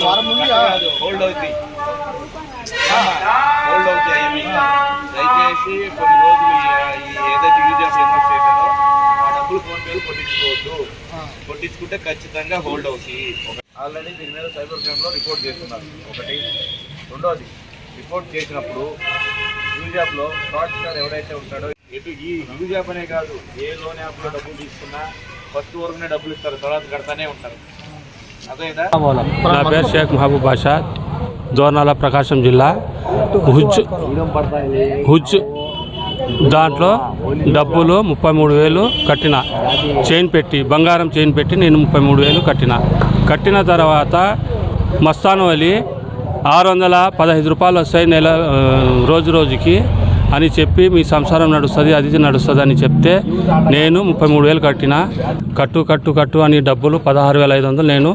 వారం నుండి హోల్డ్ అవుతాయి హోల్డ్ అవుతాయి దయచేసి కొన్ని రోజులు ఏదో ఈ ఏదైతే యూజ్ ఆఫ్ ఇన్వెస్ట్ చేశారో ఆ డబ్బులు ఫోన్ పేలు కొట్టించుకోవద్దు కొట్టించుకుంటే ఖచ్చితంగా హోల్డ్ అవుతాయి ఆల్రెడీ దీని మీద సైబర్ క్రైమ్లో రిపోర్ట్ చేస్తున్నారు ఒకటి రెండోది రిపోర్ట్ చేసినప్పుడు యూజ్లో ఫ్రాడ్ స్టార్ ఎవరైతే ఉంటాడో ఎటు ఈ యూజ్ యాప్ అనే కాదు ఏ లోన్ యాప్లో డబ్బులు తీసుకున్నా ఫస్ట్ వరకునే డబ్బులు ఇస్తారు తర్వాత కడతానే ఉంటారు. అదేదా నా పేరు షేక్ మహబూబ్ బాషా దోర్నాల ప్రకాశం జిల్లా. హుజ్ హుజ్ దాంట్లో డబ్బులు ముప్పై మూడు వేలు కట్టిన. చైన్ పెట్టి బంగారం చైన్ పెట్టి నేను ముప్పై మూడు వేలు కట్టిన. కట్టిన తర్వాత మస్తాను వలి ఆరు వందల పదహైదు రూపాయలు వస్తాయి నెల రోజు రోజుకి. అని చెప్పి మీ సంసారం నడుస్తుంది అది ఇది నడుస్తుంది అని చెప్తే నేను ముప్పై మూడు వేలు కట్టిన. కట్టు కట్టు కట్టు అని డబ్బులు పదహారు వేల ఐదు వందలు నేను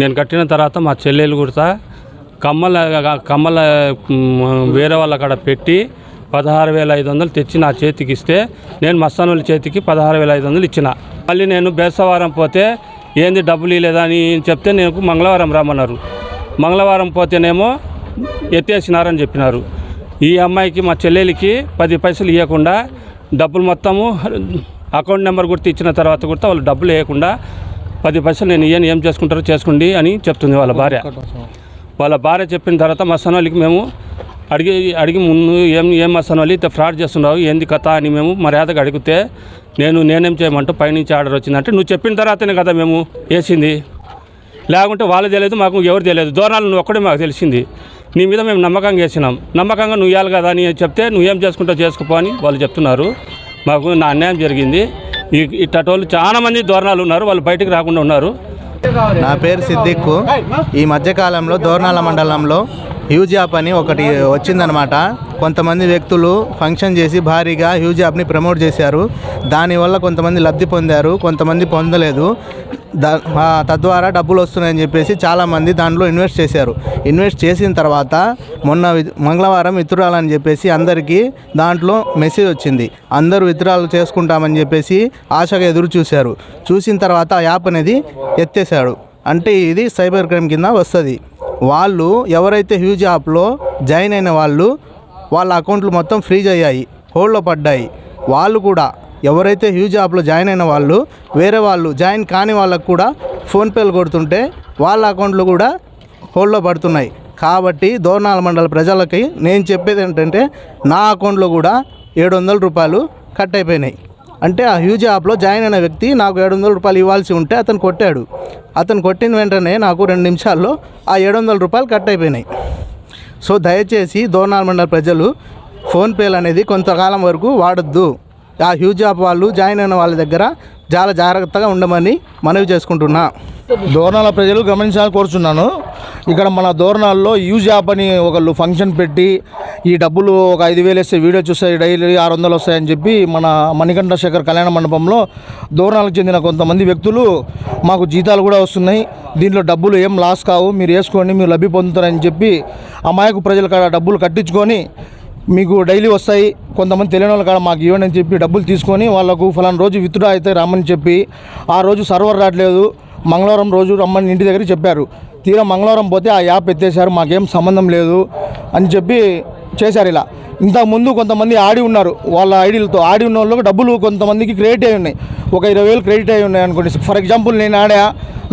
నేను కట్టిన తర్వాత మా చెల్లెలు కుడతా కమ్మల కమ్మల వేరే వాళ్ళ కాడ పెట్టి పదహారు వేల ఐదు వందలు తెచ్చి నా చేతికి ఇస్తే నేను మస్తానుల చేతికి పదహారు వేల ఐదు వందలు ఇచ్చిన. మళ్ళీ నేను బేసవారం పోతే ఏంది డబ్బులు ఇవ్వలేదా అని చెప్తే నేను మంగళవారం రమ్మన్నారు. మంగళవారం పోతేనేమో ఎత్తేసినారని చెప్పినారు. ఈ అమ్మాయికి మా చెల్లెలికి పది పైసలు ఇవ్వకుండా డబ్బులు మొత్తము అకౌంట్ నెంబర్ గుర్తు ఇచ్చిన తర్వాత కూడా వాళ్ళు డబ్బులు వేయకుండా పది పైసలు నేను ఇయ్యను ఏం చేసుకుంటారో చేసుకోండి అని చెప్తుంది వాళ్ళ భార్య. వాళ్ళ భార్య చెప్పిన తర్వాత మా సనోళ్ళకి మేము అడిగి అడిగి ముందు ఏం ఏం మా సనోళ్ళు ఇంత ఫ్రాడ్ చేస్తున్నావు ఏంది కథ అని మేము మర్యాదగా అడిగితే నేను నేనేం చేయమంటూ పైనుంచి ఆర్డర్ వచ్చిందంటే నువ్వు చెప్పిన తర్వాతనే కదా మేము వేసింది. లేకుంటే వాళ్ళు తెలియదు మాకు ఎవరు తెలియదు. దూరాలు నువ్వు ఒక్కడే మాకు తెలిసింది. నీ మీద మేము నమ్మకంగా వేసినాం. నమ్మకంగా నువ్వు ఇవ్వాలి కదా అని చెప్తే నువ్వేం చేసుకుంటా చేసుకుపో అని వాళ్ళు చెప్తున్నారు. మాకు నా అన్యాయం జరిగింది. ఈ ఇట్టటోళ్ళు చాలా మంది ఉన్నారు. వాళ్ళు బయటకు రాకుండా ఉన్నారు. నా పేరు సిద్దిక్కు. ఈ మధ్యకాలంలో దోర్నాల మండలంలో హ్యూజ్ యాప్ అని ఒకటి వచ్చిందనమాట. కొంతమంది వ్యక్తులు ఫంక్షన్ చేసి భారీగా హ్యూజ్ యాప్ని ప్రమోట్ చేశారు. దానివల్ల కొంతమంది లబ్ధి పొందారు. కొంతమంది పొందలేదు. తద్వారా డబ్బులు వస్తున్నాయని చెప్పేసి చాలామంది దాంట్లో ఇన్వెస్ట్ చేశారు. ఇన్వెస్ట్ చేసిన తర్వాత మొన్న వి- మంగళవారం విత్డ్రాలని చెప్పేసి అందరికీ దాంట్లో మెసేజ్ వచ్చింది. అందరూ విత్డ్రాలు చేసుకుంటామని చెప్పేసి ఆశగా ఎదురు చూశారు. చూసిన తర్వాత ఆ యాప్ అనేది ఎత్తేసాడు అంటే ఇది సైబర్ క్రైమ్ కింద వస్తుంది. వాళ్ళు ఎవరైతే హ్యూజ్ యాప్లో జాయిన్ అయిన వాళ్ళు వాళ్ళ అకౌంట్లు మొత్తం ఫ్రీజ్ అయ్యాయి హోల్డ్లో పడ్డాయి. వాళ్ళు కూడా ఎవరైతే హ్యూజ్ యాప్లో జాయిన్ అయిన వాళ్ళు వేరే వాళ్ళు జాయిన్ కాని వాళ్ళకు కూడా ఫోన్పేలు కొడుతుంటే వాళ్ళ అకౌంట్లు కూడా హోల్డ్లో పడుతున్నాయి. కాబట్టి దోర్నాల మండల ప్రజలకి నేను చెప్పేది ఏంటంటే నా అకౌంట్లో కూడా ఏడు వందల రూపాయలు కట్ అయిపోయినాయి. అంటే ఆ హ్యూజ్ యాప్లో జాయిన్ అయిన వ్యక్తి నాకు ఏడు వందల రూపాయలు ఇవ్వాల్సి ఉంటే అతను కొట్టాడు. అతను కొట్టిన వెంటనే నాకు రెండు నిమిషాల్లో ఆ ఏడు వందల రూపాయలు కట్ అయిపోయినాయి. సో దయచేసి దోర్నాల మండల ప్రజలు ఫోన్పేలు అనేది కొంతకాలం వరకు వాడొద్దు. ఆ హ్యూజ్ యాప్ వాళ్ళు జాయిన్ అయిన వాళ్ళ దగ్గర చాలా జాగ్రత్తగా ఉండమని మనవి చేసుకుంటున్నా. దోరణాల ప్రజలు గమనించాలని కోరుచున్నాను. ఇక్కడ మన దోరణాల్లో యూజ్ యాప్ అని ఒకళ్ళు ఫంక్షన్ పెట్టి ఈ డబ్బులు ఒక ఐదు వేలు వేస్తే వీడియో చూస్తే డైలీ ఆరు వందలు వస్తాయని చెప్పి మన మణికంఠ శేఖర్ కళ్యాణ మండపంలో దోరణాలకు చెందిన కొంతమంది వ్యక్తులు మాకు జీతాలు కూడా వస్తున్నాయి. దీంట్లో డబ్బులు ఏం లాస్ కావు మీరు వేసుకోండి మీరు లబ్ధి పొందుతారని చెప్పి అమాయకు ప్రజల కాడ డబ్బులు కట్టించుకొని మీకు డైలీ వస్తాయి. కొంతమంది తెలియని వాళ్ళు కాడ మాకు ఇవ్వండి అని చెప్పి డబ్బులు తీసుకొని వాళ్ళకు ఫలానా రోజు విత్డ్రా అయితే రమ్మని చెప్పి ఆ రోజు సర్వర్ రావట్లేదు. మంగళవారం రోజు రమ్మని ఇంటి దగ్గర చెప్పారు. తీరా మంగళవారం పోతే ఆ యాప్ ఎత్తేసారు మాకేం సంబంధం లేదు అని చెప్పి చేశారు ఇలా. ఇంతకుముందు కొంతమంది ఆడి ఉన్నారు. వాళ్ళ ఐడీలతో ఆడి ఉన్న వాళ్ళకి డబ్బులు కొంతమందికి క్రెడిట్ అయి ఉన్నాయి. ఒక ఇరవై వేలు క్రెడిట్ అయి ఉన్నాయి అనుకోండి. ఫర్ ఎగ్జాంపుల్ నేను ఆడా.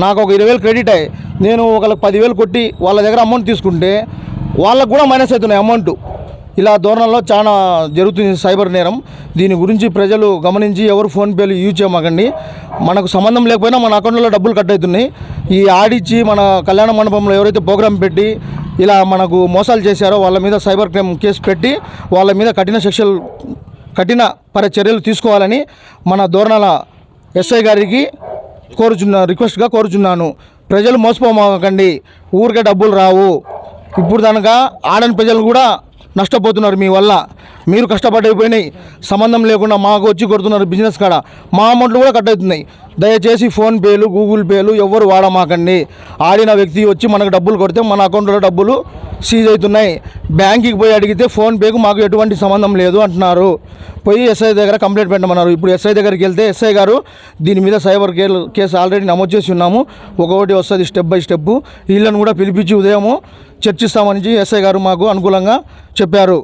నాకు ఒక ఇరవై వేలు క్రెడిట్ అయ్యి నేను ఒకళ్ళకి పదివేలు కొట్టి వాళ్ళ దగ్గర అమౌంట్ తీసుకుంటే వాళ్ళకు కూడా మైనస్ అవుతున్నాయి అమౌంట్. ఇలా దూరంలో చాలా జరుగుతుంది సైబర్ నేరం. దీని గురించి ప్రజలు గమనించి ఎవరు ఫోన్పేలు యూజ్ చేయమాకండి. మనకు సంబంధం లేకపోయినా మన అకౌంట్లో డబ్బులు కట్ అవుతున్నాయి. ఈ ఆడిచ్చి మన కళ్యాణ మండపంలో ఎవరైతే ప్రోగ్రామ్ పెట్టి ఇలా మనకు మోసాలు చేశారో వాళ్ళ మీద సైబర్ క్రైమ్ కేసు పెట్టి వాళ్ళ మీద కఠిన శిక్షలు కఠిన పర చర్యలు తీసుకోవాలని మన ధోరణాల ఎస్ఐ గారికి కోరుచున్నా రిక్వెస్ట్గా కోరుచున్నాను. ప్రజలు మోసపోమాకండి. ఊరికే డబ్బులు రావు. ఇప్పుడు కనుక ఆడని ప్రజలు కూడా నష్టపోతున్నారు మీ వల్ల. మీరు కష్టపడైపోయినాయి. సంబంధం లేకుండా మాకు వచ్చి కొడుతున్నారు బిజినెస్ కాడ. మా అమౌంట్లు కూడా కట్ అవుతున్నాయి. దయచేసి ఫోన్పేలు గూగుల్ పేలు ఎవరు వాడమాకండి. ఆడిన వ్యక్తి వచ్చి మనకు డబ్బులు కొడితే మన అకౌంట్లో డబ్బులు సీజ్ అవుతున్నాయి. బ్యాంకుకి పోయి అడిగితే ఫోన్పేకు మాకు ఎటువంటి సంబంధం లేదు అంటున్నారు. పోయి ఎస్ఐ దగ్గర కంప్లైంట్ పెట్టమన్నారు. ఇప్పుడు ఎస్ఐ దగ్గరికి వెళ్తే ఎస్ఐ గారు దీని మీద సైబర్ కేర్ కేసు ఆల్రెడీ నమోదు చేసి ఉన్నాము. ఒకటి వస్తుంది స్టెప్ బై స్టెప్ వీళ్ళని కూడా పిలిపించి ఉదయము చర్చిస్తామని ఎస్ఐ గారు మాకు అనుకూలంగా చెప్పారు.